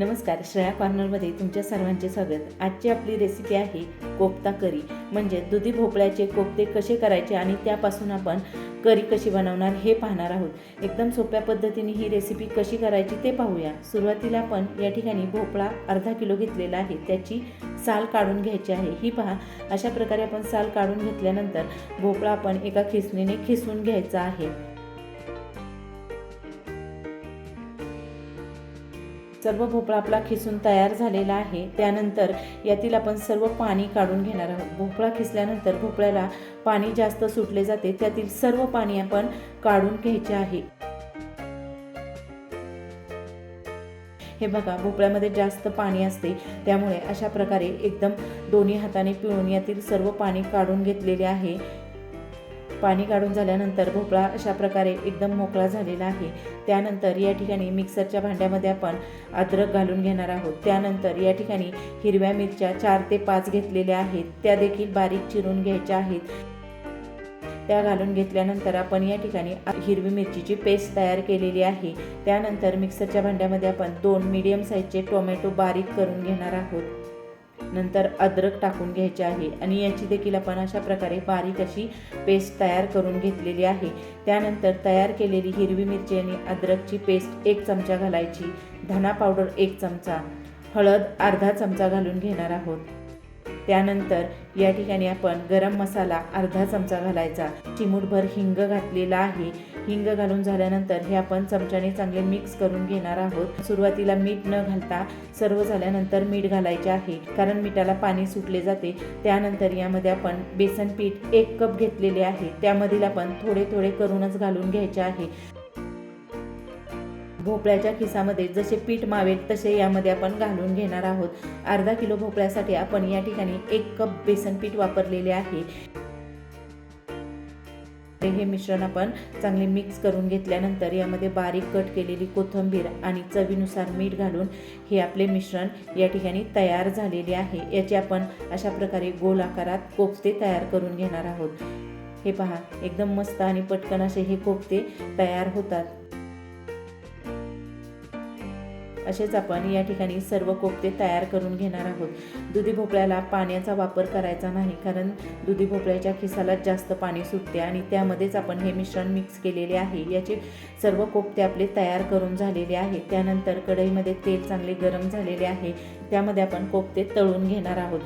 नमस्कार श्रेया कॉर्नरमध्ये तुमच्या सर्वांचे स्वागत. आजची आपली रेसिपी आहे कोफ्ता करी. म्हणजे दुधी भोपळ्याचे कोफ्ते कसे करायचे आणि त्यापासून आपण करी कशी बनवणार हे पाहणार आहोत. एकदम सोप्या पद्धतीने ही रेसिपी कशी करायची ते पाहूया. सुरुवातीला आपण या ठिकाणी भोपळा अर्धा किलो घेतलेला आहे. त्याची साल काढून घ्यायची आहे. ही पहा अशा प्रकारे आपण साल काढून घेतल्यानंतर भोपळा आपण एका खिसणीने खिसून घ्यायचा आहे. सर्व भोपळा आपला खिसून तयार झालेला आहे. त्यानंतर यातील आपण सर्व पाणी काढून घेणार आहोत. भोपळा खिसल्यानंतर भोपळ्याला पाणी जास्त सुटले जाते. त्यातील सर्व पाणी आपण काढून घ्यायचे आहे. हे बघा भोपळ्यामध्ये जास्त पाणी असते. त्यामुळे अशा प्रकारे एकदम दोन्ही हाताने पिळून यातील सर्व पाणी काढून घेतलेले आहे. पाणी काढून झाल्यानंतर भोपळा अशा प्रकारे एकदम मोकळा झालेला आहे. त्यानंतर या ठिकाणी मिक्सरच्या भांड्यामध्ये आपण अद्रक घालून घेणार आहोत. त्यानंतर या ठिकाणी हिरव्या मिरच्या चार ते पाच घेतलेल्या आहेत. त्या देखील बारीक चिरून घ्यायच्या आहेत. त्या घालून घेतल्यानंतर आपण या ठिकाणी हिरवी मिरचीची पेस्ट तयार केलेली आहे. त्यानंतर मिक्सरच्या भांड्यामध्ये आपण दोन मीडियम साईजचे टोमॅटो बारीक करून घेणार आहोत. नंतर अद्रक टाकून घ्यायचे आहे. आणि याची देखील आपण अशा प्रकारे बारीक अशी पेस्ट तयार करून घेतलेली आहे. त्यानंतर तयार केलेली हिरवी मिरची आणि अद्रकची पेस्ट एक चमचा घालायची. धना पावडर एक चमचा. हळद अर्धा चमचा घालून घेणार आहोत. त्यानंतर या ठिकाणी आपण गरम मसाला अर्धा चमचा घालायचा. चिमूटभर हिंग घातलेला आहे. हिंग घालून झाल्यानंतर हे आपण चमच्याने चांगले मिक्स करून घेणार आहोत. सुरुवातीला मीठ न घालता सर्व झाल्यानंतर मीठ घालायचे आहे. कारण मिठाला पाणी सुटले जाते. त्यानंतर यामध्ये आपण बेसन पीठ एक कप घेतलेले आहे. त्यामधील आपण थोडे थोडे करूनच घालून घ्यायचे आहे. भोपळ्याच्या खिसामध्ये जसे पीठ मावेल तसे यामध्ये आपण घालून घेणार आहोत. अर्धा किलो भोपळ्यासाठी आपण या ठिकाणी एक कप बेसन पीठ वापरलेले आहे. हे मिश्रण आपण चांगले मिक्स करून घेतल्यानंतर यामध्ये बारीक कट केलेली कोथिंबीर आणि चवीनुसार मीठ घालून हे आपले मिश्रण या ठिकाणी तयार झालेले आहे. याचे आपण अशा प्रकारे गोल आकारात कोफ्ते तयार करून घेणार आहोत. हे पहा एकदम मस्त आणि पटकन असे हे कोफ्ते तयार होतात. असेच आपण या ठिकाणी सर्व कोफ्ते तयार करून घेणार आहोत. दुधी भोपळ्याला पाण्याचा वापर करायचा नाही कारण दुधी भोपळ्याच्या खिसाला जास्त पाणी सुटते आणि त्यामध्येच आपण हे मिश्रण मिक्स केलेले आहे. याचे सर्व कोफ्ते आपले तयार करून झालेले आहे त्यानंतर कढईमध्ये तेल चांगले गरम झालेले आहे. त्यामध्ये आपण कोफ्ते तळून घेणार आहोत.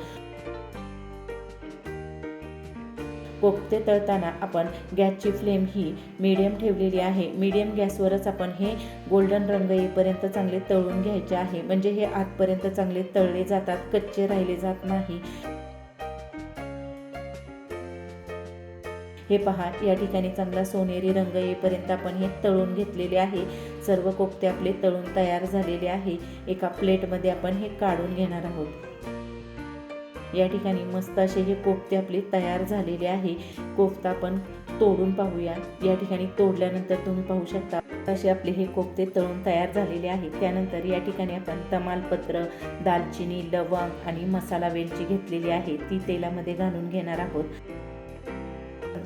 कोफ्ते तळताना आपण गॅसची फ्लेम ही मीडियम ठेवलेली आहे. मीडियम गॅसवरच आपण हे गोल्डन रंग येईपर्यंत चांगले तळून घ्यायचे आहे. म्हणजे हे आतपर्यंत चांगले तळले जातात कच्चे राहिले जात नाही. हे पहा या ठिकाणी चांगला सोनेरी रंग येईपर्यंत आपण हे तळून घेतलेले आहे. सर्व कोफ्ते आपले तळून तयार झालेले आहे. एका प्लेटमध्ये आपण हे काढून घेणार आहोत. या ठिकाणी मस्त असे हे कोफ्ते आपले तयार झालेले आहे. कोफ्ता आपण तोडून पाहूया. या ठिकाणी तोडल्यानंतर तुम्ही पाहू शकता असे आपले हे कोफ्ते तळून तयार झालेले आहेत. त्यानंतर या ठिकाणी आपण तमालपत्र दालचिनी लवंग आणि मसाला वेलची घेतलेली आहे. ती तेलामध्ये घालून घेणार आहोत.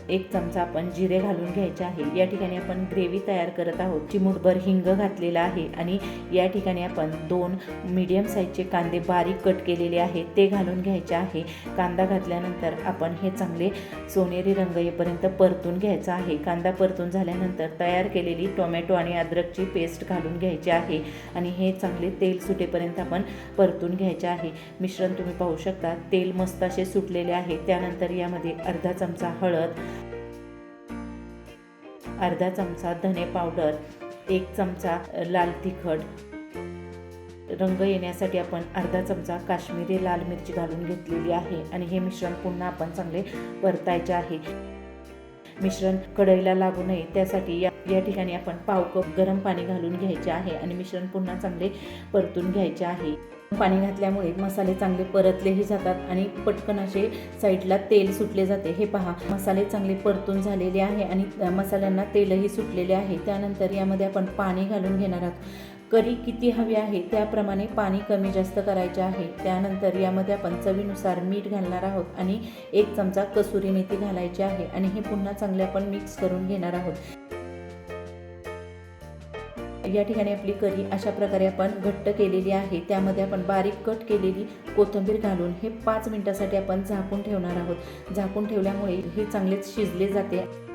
एक चमचा आपण जिरे घालून घ्यायचे आहे. या ठिकाणी आपण ग्रेव्ही तयार करत आहोत. चिमूटभर हिंग घातलेला आहे आणि या ठिकाणी आपण दोन मीडियम साईजचे कांदे बारीक कट केलेले आहेत. ते घालून घ्यायचे आहे. कांदा घातल्यानंतर आपण हे चांगले सोनेरी रंग येईपर्यंत परतून घ्यायचा आहे. कांदा परतून झाल्यानंतर तयार केलेली टोमॅटो आणि अद्रकची पेस्ट घालून घ्यायची आहे आणि हे चांगले तेल सुटेपर्यंत आपण परतून घ्यायचे आहे. मिश्रण तुम्ही पाहू शकता तेल मस्त असे सुटलेले आहे. त्यानंतर यामध्ये अर्धा चमचा हळद अर्धा चमचा धने पावडर एक चमचा लाल तिखट. रंग येण्यासाठी आपण अर्धा चमचा काश्मीरी लाल मिरची घालून घेतलेली आहे आणि हे मिश्रण पुन्हा आपण चांगले परतायचे आहे. मिश्रण कढईला लागू नये. त्यासाठी या या ठिकाणी आपण पाव कप गरम पाणी घालून घ्यायचे आहे आणि मिश्रण पुन्हा चांगले परतून घ्यायचे आहे. पाणी घातल्यामुळे मसाले चांगले परतलेही जातात आणि पटकन असे साईडला तेल सुटले जाते. हे पहा मसाले चांगले परतून झालेले आहे आणि मसाल्यांना तेलही सुटलेले आहे. त्यानंतर यामध्ये आपण पाणी घालून घेणार आहोत. करी किती हवी आहे त्याप्रमाणे पाणी कमी जास्त करायचे आहे. त्यानंतर यामध्ये आपण चवीनुसार मीठ घालणार आहोत आणि एक चमचा कसुरी मेथी घालायची आहे आणि हे पुन्हा चांगले आपण मिक्स करून घेणार आहोत. या ठिकाणी आपली करी अशा प्रकारे आपण घट्ट केलेली आहे. त्यामध्ये आपण बारीक कट केलेली कोथिंबीर घालून हे पाच मिनिटासाठी आपण झाकून ठेवणार आहोत. झाकून ठेवल्यामुळे हे चांगलेच शिजले जाते.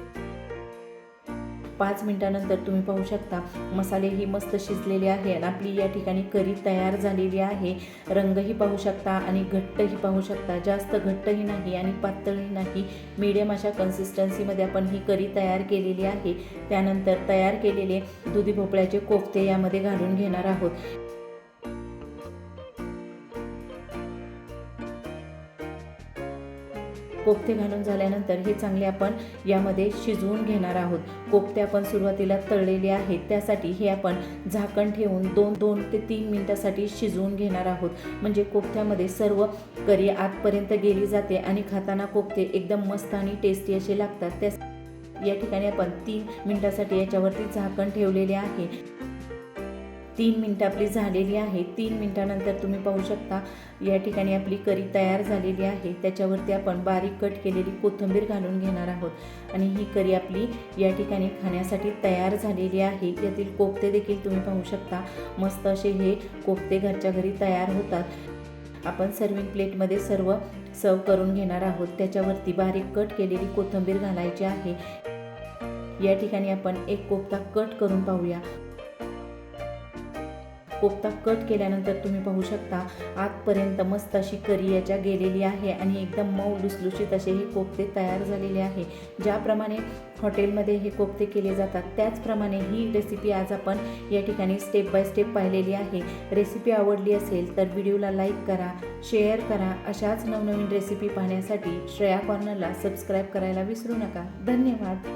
पाच मिनिटानंतर तुम्ही पाहू शकता मसाले ही मस्त शिजलेले आहे आणि आपली या ठिकाणी करी तयार झालेली आहे. रंगही पाहू शकता आणि घट्टही पाहू शकता. जास्त घट्टही नाही आणि पातळही नाही. मीडियम अशा कन्सिस्टन्सीमध्ये आपण ही करी तयार केलेली आहे. त्यानंतर तयार केलेले दुधी भोपळ्याचे कोफते यामध्ये घालून घेणार आहोत. कोफ्ते घालून झाल्यानंतर हे चांगले आपण यामध्ये शिजवून घेणार आहोत. कोफ्ते आपण सुरुवातीला तळलेले आहेत त्यासाठी हे आपण झाकण ठेवून दोन दोन ते तीन मिनिटासाठी शिजवून घेणार आहोत. म्हणजे कोफ्त्यामध्ये सर्व करी आतपर्यंत गेली जाते आणि खाताना कोफ्ते एकदम मस्त आणि टेस्टी असे लागतात. त्या या ठिकाणी आपण तीन मिनिटासाठी याच्यावरती झाकण ठेवलेले आहे. तीन मिनटं आपली झालेली आहे. तीन मिनटानंतर तुम्ही पाहू शकता या ठिकाणी आपली करी तयार झालेली आहे. त्याच्यावरती आपण बारीक कट केलेली कोथिंबीर घालून घेणार आहोत. आणि ही करी आपली या ठिकाणी खाण्यासाठी तयार झालेली आहे. यातील कोफ्ते देखील तुम्ही पाहू शकता. मस्त असे हे कोफ्ते घरच्या घरी तयार होतात. आपण सर्विंग प्लेटमध्ये सर्व सर्व करून घेणार आहोत. त्याच्यावरती बारीक कट केलेली कोथिंबीर घालायची आहे. या ठिकाणी आपण एक कोफ्ता कट करून पाहूया. कोफ्ता कट केल्यानंतर तुम्ही पाहू शकता आतपर्यंत मस्त अशी करी याच्या गेलेली आहे आणि एकदम मऊ लुसलुशीत असे हे कोफ्ते तयार झालेले आहे. ज्याप्रमाणे हॉटेलमध्ये हे कोफ्ते केले जातात त्याचप्रमाणे ही रेसिपी आज आपण या ठिकाणी स्टेप बाय स्टेप पाहिलेली आहे. रेसिपी आवडली असेल तर व्हिडिओला लाईक करा शेअर करा. अशाच नवनवीन रेसिपी पाहण्यासाठी श्रेया कॉर्नरला सबस्क्राईब करायला विसरू नका. धन्यवाद!